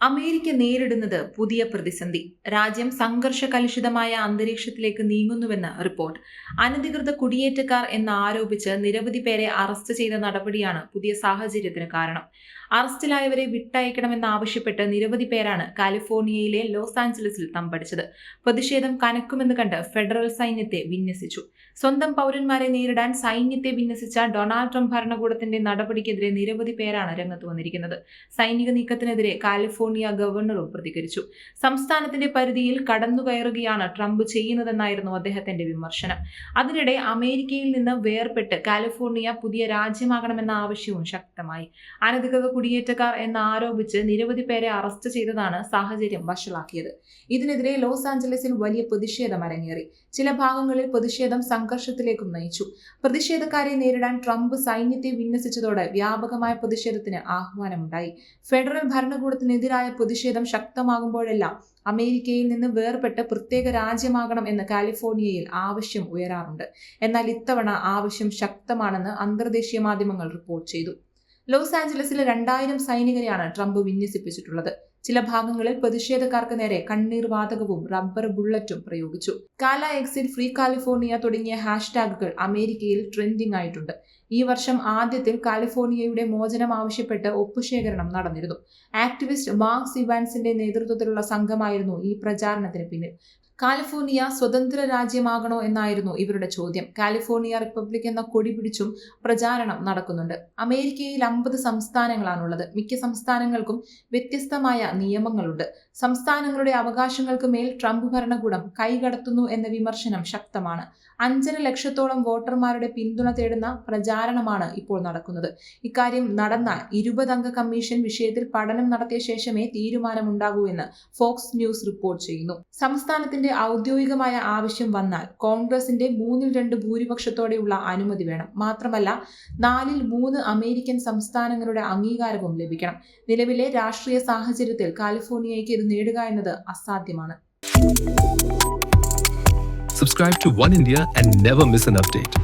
America നേരിടുന്നത് പുതിയ പ്രതിസന്ധി. രാജ്യം സംഘർഷ കലുഷിതമായ അന്തരീക്ഷത്തിലേക്ക് നീങ്ങുന്നുവെന്ന് റിപ്പോർട്ട്. അനധികൃത കുടിയേറ്റക്കാർ എന്ന് ആരോപിച്ച് നിരവധി പേരെ അറസ്റ്റ് ചെയ്ത നടപടിയാണ് പുതിയ സാഹചര്യത്തിന് കാരണം. അറസ്റ്റിലായവരെ വിട്ടയക്കണമെന്നാവശ്യപ്പെട്ട് നിരവധി പേരാണ് കാലിഫോർണിയയിലെ ലോസ് ആഞ്ചലസിൽ തമ്പടിച്ചത്. പ്രതിഷേധം കനക്കുമെന്ന് കണ്ട് ഫെഡറൽ സൈന്യത്തെ വിന്യസിച്ചു. സ്വന്തം പൗരന്മാരെ നേരിടാൻ സൈന്യത്തെ വിന്യസിച്ച ഡൊണാൾഡ് ട്രംപ് ഭരണകൂടത്തിന്റെ നടപടിക്കെതിരെ നിരവധി പേരാണ് രംഗത്ത് വന്നിരിക്കുന്നത്. സൈനിക നീക്കത്തിനെതിരെ കാലിഫോർണിയ ഗവർണറും പ്രതികരിച്ചു. സംസ്ഥാനത്തിന്റെ പരിധിയിൽ കടന്നുകയറുകയാണ് ട്രംപ് ചെയ്യുന്നതെന്നായിരുന്നു അദ്ദേഹത്തിന്റെ വിമർശനം. അതിനിടെ അമേരിക്കയിൽ നിന്ന് വേർപെട്ട് കാലിഫോർണിയ പുതിയ രാജ്യമാകണമെന്ന ആവശ്യവും ശക്തമായി. അനധികൃത കുടിയേറ്റക്കാർ എന്ന് ആരോപിച്ച് നിരവധി പേരെ അറസ്റ്റ് ചെയ്തതാണ് സാഹചര്യം വഷളാക്കിയത്. ഇതിനെതിരെ ലോസ് ആഞ്ചലസിൽ വലിയ പ്രതിഷേധം അരങ്ങേറി. ചില ഭാഗങ്ങളിൽ പ്രതിഷേധം സംഘർഷത്തിലേക്കും നയിച്ചു. പ്രതിഷേധക്കാരെ നേരിടാൻ ട്രംപ് സൈന്യത്തെ വിന്യസിച്ചതോടെ വ്യാപകമായ പ്രതിഷേധത്തിന് ആഹ്വാനമുണ്ടായി. ഫെഡറൽ ഭരണകൂടത്തിനെതിരായ പ്രതിഷേധം ശക്തമാകുമ്പോഴെല്ലാം അമേരിക്കയിൽ നിന്ന് വേർപെട്ട് പ്രത്യേക രാജ്യമാകണം എന്ന് കാലിഫോർണിയയിൽ ആവശ്യം ഉയരാറുണ്ട്. എന്നാൽ ഇത്തവണ ആവശ്യം ശക്തമാണെന്ന് അന്തർദേശീയ മാധ്യമങ്ങൾ റിപ്പോർട്ട് ചെയ്തു. ലോസ് ആഞ്ചലസിലെ രണ്ടായിരം സൈനികരെയാണ് ട്രംപ് വിന്യസിപ്പിച്ചിട്ടുള്ളത്. ചില ഭാഗങ്ങളിൽ പ്രതിഷേധക്കാർക്ക് നേരെ കണ്ണീർ വാതകവും റബ്ബർ ബുള്ളറ്റും പ്രയോഗിച്ചു. കാല എക്സിറ്റ് ഫ്രീ കാലിഫോർണിയ തുടങ്ങിയ ഹാഷ്ടാഗുകൾ അമേരിക്കയിൽ ട്രെൻഡിംഗ് ആയിട്ടുണ്ട്. ഈ വർഷം ആദ്യത്തിൽ കാലിഫോർണിയയുടെ മോചനം ആവശ്യപ്പെട്ട് ഒപ്പുശേഖരണം നടന്നിരുന്നു. ആക്ടിവിസ്റ്റ് മാർക്സ് ഇവാൻസിന്റെ നേതൃത്വത്തിലുള്ള സംഘമായിരുന്നു ഈ പ്രചാരണത്തിന് പിന്നിൽ. കാലിഫോർണിയ സ്വതന്ത്ര രാജ്യമാകണോ എന്നായിരുന്നു ഇവരുടെ ചോദ്യം. കാലിഫോർണിയ റിപ്പബ്ലിക് എന്ന കൊടി പിടിച്ചും പ്രചാരണം നടക്കുന്നുണ്ട്. അമേരിക്കയിൽ അമ്പത് സംസ്ഥാനങ്ങളാണുള്ളത്. മിക്ക സംസ്ഥാനങ്ങൾക്കും വ്യത്യസ്തമായ നിയമങ്ങളുണ്ട്. സംസ്ഥാനങ്ങളുടെ അവകാശങ്ങൾക്ക് മേൽ ട്രംപ് ഭരണകൂടം കൈകടത്തുന്നു എന്ന വിമർശനം ശക്തമാണ്. അഞ്ചര ലക്ഷത്തോളം വോട്ടർമാരുടെ പിന്തുണ തേടുന്ന പ്രചാരണമാണ് ഇപ്പോൾ നടക്കുന്നത്. ഇക്കാര്യം നടന്ന ഇരുപതംഗ കമ്മീഷൻ വിഷയത്തിൽ പഠനം നടത്തിയ ശേഷമേ തീരുമാനമുണ്ടാകൂ എന്ന് ഫോക്സ് ന്യൂസ് റിപ്പോർട്ട് ചെയ്യുന്നു. സംസ്ഥാനത്തിന്റെ ഔദ്യോഗികമായ ആവശ്യം വന്നാൽ കോൺഗ്രസിന്റെ മൂന്നിൽ രണ്ട് ഭൂരിപക്ഷത്തോടെയുള്ള അനുമതി വേണം. മാത്രമല്ല നാലിൽ മൂന്ന് അമേരിക്കൻ സംസ്ഥാനങ്ങളുടെ അംഗീകാരവും ലഭിക്കണം. നിലവിലെ രാഷ്ട്രീയ സാഹചര്യത്തിൽ കാലിഫോർണിയയ്ക്ക് ഇത് നേടുക എന്നത് അസാധ്യമാണ്. Subscribe to One India and never miss an update.